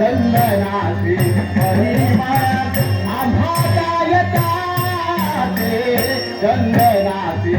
चंदनाची परिमळ आम्हाला येताते चंदनाची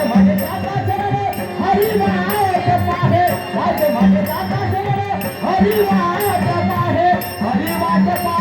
माझ म्हणे